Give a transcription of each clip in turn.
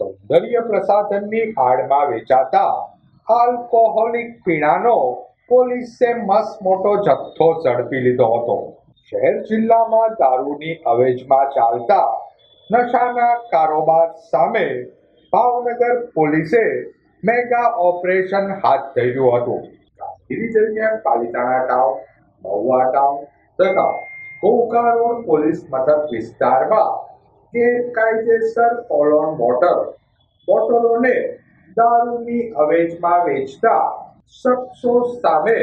સૌંદર્ય પ્રસાધનની આડમાં વેચાતા આલ્કોહોલિક પીણાનો પોલીસે મસ મોટો જથ્થો ઝડપી લીધો હતો. શહેર જિલ્લામાં દારૂની અવેજમાં ચાલતા નશાના કારોબાર સામે ભાવનગર પોલીસે મેગા ઓપરેશન હાથ ધર્યું હતું. કામગીરી દરમિયાન પાલિતાણા ટાઉન, મહુવા ટાઉન તથા કોકા રોડ પોલીસ મથક વિસ્તારમાં ગેરકાયદેસર કોલોન વોટર બોટલોને દારૂની અવેજમાં વેચતા શખ્સો સામે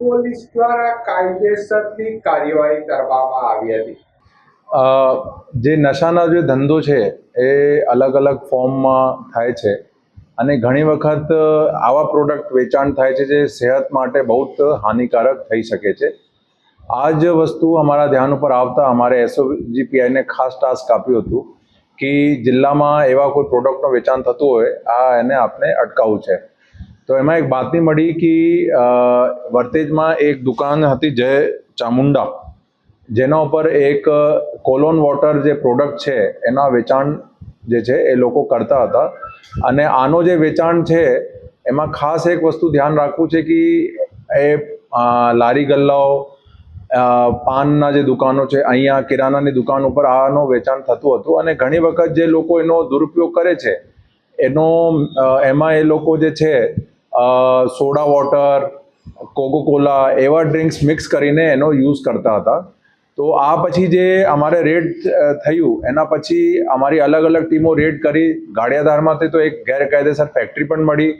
પોલીસ દ્વારા કાયદેસરની કાર્યવાહી કરવામાં આવી હતી. જે નશાનો જે ધંધો છે, એ અલગ અલગ ફોર્મમાં થાય છે. અને ઘણી વખત આવા પ્રોડક્ટ વેચાણ થાય છે, જે સેહત માટે બહુ જ હાનિકારક થઈ શકે છે. આ જ વસ્તુ અમારા ધ્યાન ઉપર આવતા અમારે એસઓજીપીઆઈને ખાસ ટાસ્ક આપ્યું હતું કે જિલ્લામાં એવા કોઈ પ્રોડક્ટનું વેચાણ થતું હોય, આ એને આપણે અટકાવવું છે. તો એમાં એક બાતમી મળી કે વર્તેજમાં એક દુકાન હતી જય ચામુંડા, જેના ઉપર એક કોલોન વોટર જે પ્રોડક્ટ છે, એના વેચાણ જે છે એ લોકો કરતા હતા. અને આનો જે વેચાણ છે, એમાં ખાસ એક વસ્તુ ધ્યાન રાખવું છે કે એ લારી ગલ્લાઓ પાનના જે દુકાનો છે, અહીંયા કિરાનાની દુકાન ઉપર આનો વેચાણ થતું હતું અને ઘણી વખત જે લોકો એનો દુરુપયોગ કરે છે, એનો એમાં એ લોકો જે છે સોડા વોટર, કોકોકોલા એવા ડ્રિંક્સ મિક્સ કરીને એનો યુઝ કરતા હતા. તો આ પછી જે અમારે રેડ થયું, એના પછી અમારી અલગ અલગ ટીમો રેડ કરી ગાડિયાધારમાંથી તો એક ગેરકાયદેસર ફેક્ટરી પણ મળી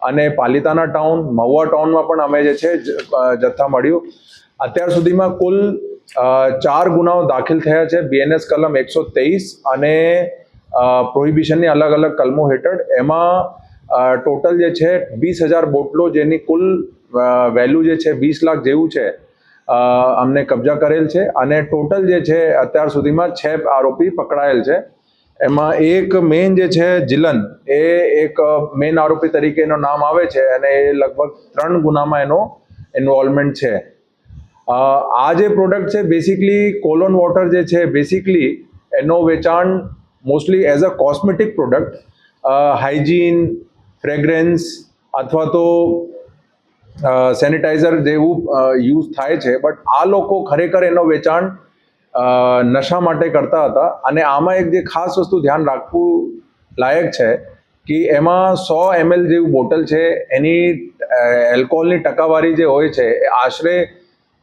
અને પાલિતાના ટાઉન મહુવા ટાઉનમાં પણ અમે જે છે જથ્થા મળ્યું. અત્યાર સુધીમાં કુલ ચાર ગુનાઓ દાખલ થયા છે. બીએનએસ કલમ એકસો તેવીસ અને પ્રોહિબિશનની અલગ અલગ કલમો હેઠળ. એમાં ટોટલ જે છે વીસ હજાર બોટલો જેની કુલ વેલ્યુ જે છે વીસ લાખ જેવું છે અમને કબજા કરેલ છે. અને ટોટલ જે છે અત્યાર સુધીમાં છ આરોપી પકડાયેલ છે. એમાં એક મેઇન જે છે જીલન, એ એક મેઇન આરોપી તરીકે એનું નામ આવે છે અને એ લગભગ ત્રણ ગુનામાં એનો ઇન્વોલ્વમેન્ટ છે. આ જે પ્રોડક્ટ છે બેસિકલી કોલોન વોટર જે છે બેસિકલી એનો વેચાણ mostly as a cosmetic product hygiene fragrance અથવા તો સેનિટાઈઝર જેવું યુઝ થાય છે. બટ આ લોકો ખરેખર એનો વેચાણ નશા માટે કરતા હતા. અને આમાં એક જે ખાસ વસ્તુ ધ્યાન રાખવું લાયક છે કે એમાં સો એમએલ જેવું બોટલ છે. એની એલ્કોહોલની ટકાવારી જે હોય છે, એ આશરે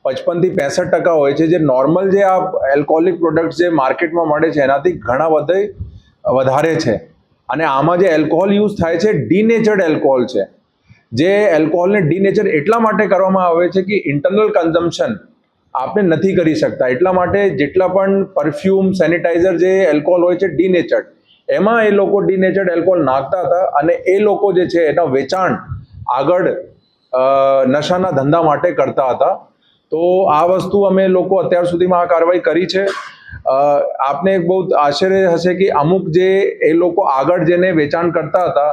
પચપનથી પેંસઠ ટકા હોય છે. જે નોર્મલ જે આ એલ્કોહોલિક પ્રોડક્ટ્સ જે માર્કેટમાં મળે છે, એનાથી ઘણા બધે વધારે છે. અને આમાં જે એલ્કોહોલ યુઝ થાય છે ડીનેચર્ડ એલ્કોહોલ છે. જે એલ્કોહોલને ડીનેચર એટલા માટે કરવામાં આવે છે કે ઇન્ટરનલ કન્ઝમ્પશન આપણે નથી કરી શકતા. એટલા માટે જેટલા પણ પરફ્યુમ સેનિટાઈઝર જે એલ્કોહોલ હોય છે ડીનેચર્ડ એમાં એ લોકો ડીનેચર્ડ એલ્કોહોલ નાખતા હતા અને એ લોકો જે છે, એના વેચાણ આગળ નશાના ધંધા માટે કરતા હતા. તો આ વસ્તુ અમે લોકો અત્યાર સુધીમાં આ કાર્યવાહી કરી છે. આપને એક બહુ આશ્ચર્ય હશે કે અમુક જે એ લોકો આગળ જેને વેચાણ કરતા હતા,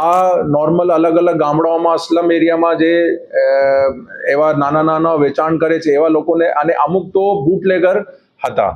આ નોર્મલ અલગ અલગ ગામડાઓમાં, સ્લમ એરિયામાં જે એવા નાના નાના વેચાણ કરે છે એવા લોકોને, અને અમુક તો બુટલેગર હતા.